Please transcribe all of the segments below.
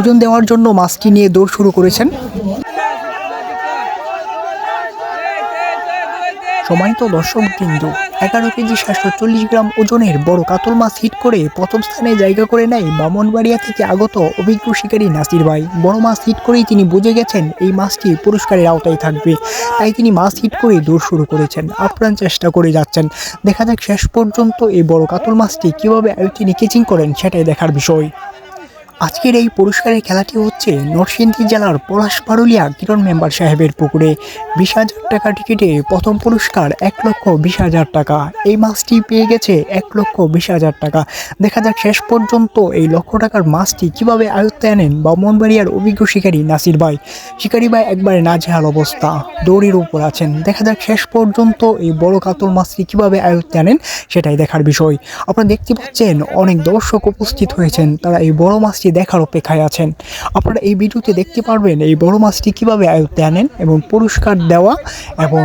ওজন দেওয়ার জন্য মাছটি নিয়ে দৌড় শুরু করেছেন। সম্মানিত দর্শক বিন্দু, এগারো কেজি সাতশো চল্লিশ গ্রাম ওজনের বড় কাতল মাছ হিট করে প্রথম স্থানে জায়গা করে নেয় বামনবাড়িয়া থেকে আগত অভিজ্ঞ শিকারী নাসির ভাই। বড় মাছ হিট করেই তিনি বুঝে গেছেন এই মাছটি পুরস্কারের আওতায় থাকবে। তাই তিনি মাছ হিট করে দৌড় শুরু করেছেন, আপ্রাণ চেষ্টা করে যাচ্ছেন। দেখা যাক শেষ পর্যন্ত এই বড় কাতল মাছটি কীভাবে তিনি কেচিং করেন সেটাই দেখার বিষয়। আজকের এই পুরস্কারের খেলাটি হচ্ছে নরসিংদী জেলার পলাশ পারুলিয়া কিরণ মেম্বার সাহেবের পুকুরে। বিশ হাজার টাকা টিকিটে প্রথম পুরস্কার এক লক্ষ বিশ হাজার টাকা। এই মাছটি পেয়ে গেছে এক লক্ষ বিশ হাজার টাকা। দেখা যাক শেষ পর্যন্ত এই লক্ষ টাকার মাছটি কীভাবে আয়ত্তে আনেন বামনবাড়িয়ার অভিজ্ঞ শিকারী নাসির ভাই। শিকারী ভাই একবারে নাজেহাল অবস্থা, দৌড়ির উপর আছেন। দেখা যাক শেষ পর্যন্ত এই বড় কাতল মাছটি কীভাবে আয়ত্তে আনেন সেটাই দেখার বিষয়। আপনারা দেখতে পাচ্ছেন অনেক দর্শক উপস্থিত হয়েছেন। তারা এই বড় মাছটি দেখার অপেক্ষায় আছেন। আপনারা এই ভিডিওতে দেখতে পারবেন এই বড় মাছটি কীভাবে আয়ত্তে আনেন এবং পুরস্কার দেওয়া এবং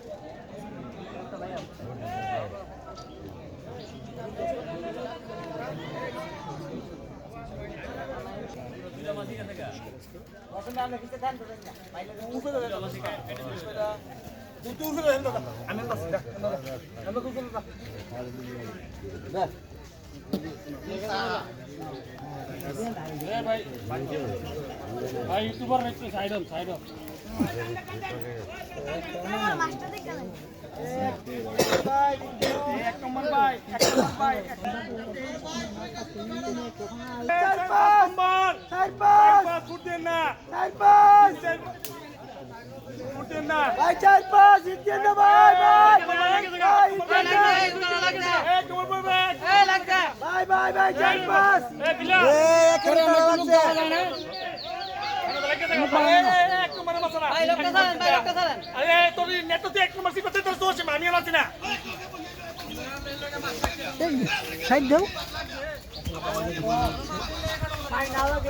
ভাই ইউটিউবার একটু সাইড অন সাইড অন এক নম্বর ভাই এক নম্বর ভাই চার পাঁচ চার পাঁচ ফুট দেন ফুট দেন না ভাই চার পাঁচ ইতিয়ে না ভাই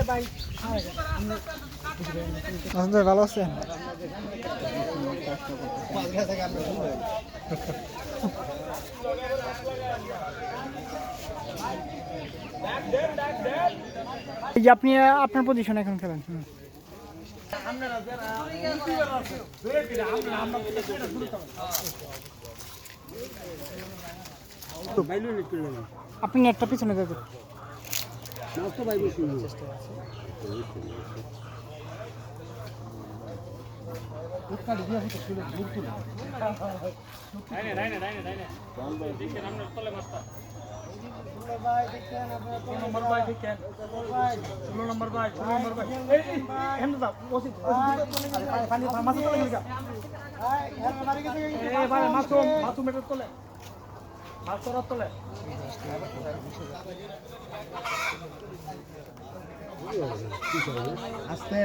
ভাই ভাই ভালো আছেন? এই যে আপনি আপনার পজিশন এখন খেলেন আপনি একটা পিছনে যাবেন। আমরা তলে মাছটা ষোলো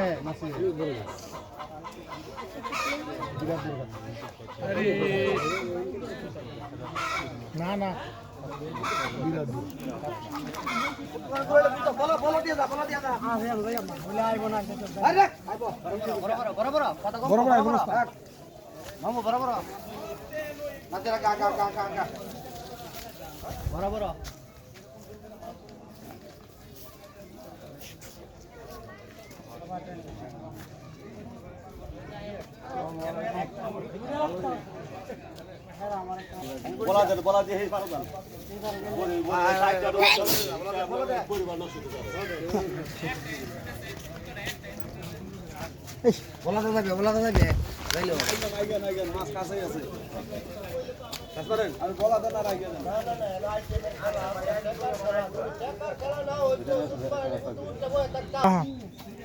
নম্বর ভাই দেখেন ষোলো নম্বর ভাই ষোলো নম্বর ভাই এই, এই, হেমন্ত দা, ওসি- ওসি দিকে পানি- পানি- মাছের তলে গেলে গা। এই ভাই, মাছুম, মাছুম এটার তলে। মাছ তোরার তলে।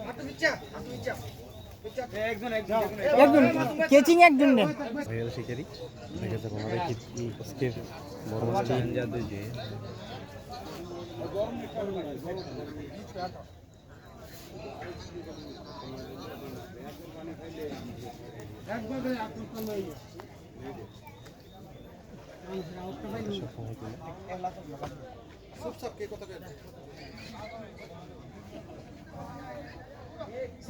আস্তে নাসি না না গা গা গা গা গা বরাবর বলা যায় বলা যায় এই পারো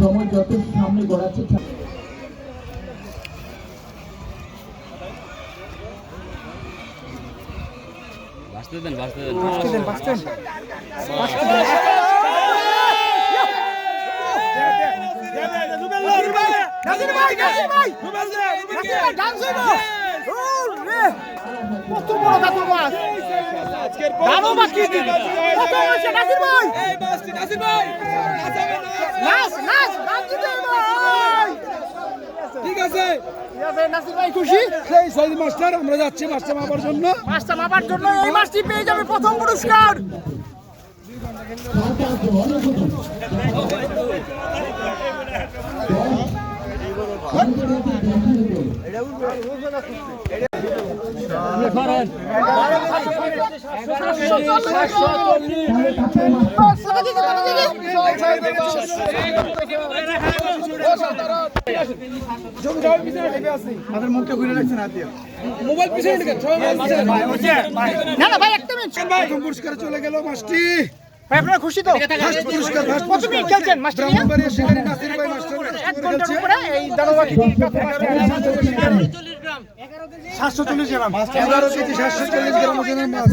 সময় যত সামনে গড়াচ্ছে বাঁচতে দেন বাঁচতে দেন ভাই নাসির ভাই ডান্স হইবো ওরে কত বড় কাতল মাছ দানো বাকি দিন। কত হয়েছে নাসির ভাই। এই মাছটি নাসির ভাই। নাচ নাচ নাচ দিতে ভাই। ঠিক আছে। নাসির ভাই খুশি? সেই সাইজ মাস্টার আমরা যাচ্ছি মাস্টার মাপার জন্য। মাছটা মাপার জন্য এই মাছটি পেয়ে যাবে প্রথম পুরস্কার। না না ভাই পুরস্কারে চলে গেল মাস্টি ভাই আপনারা খুশি তো ফার্স্ট পুরস্কার ফার্স্ট কত মিনিট খেলছেন মাছটি ব্রাহ্মণবাড়িয়া শিকারী নাসির ভাই মাস্টার এক ঘণ্টার উপরে এই দানোবাকি সাতশো চল্লিশ গ্রাম। এগারো কেজি সাতশো চল্লিশ গ্রাম ওজনের মাছ।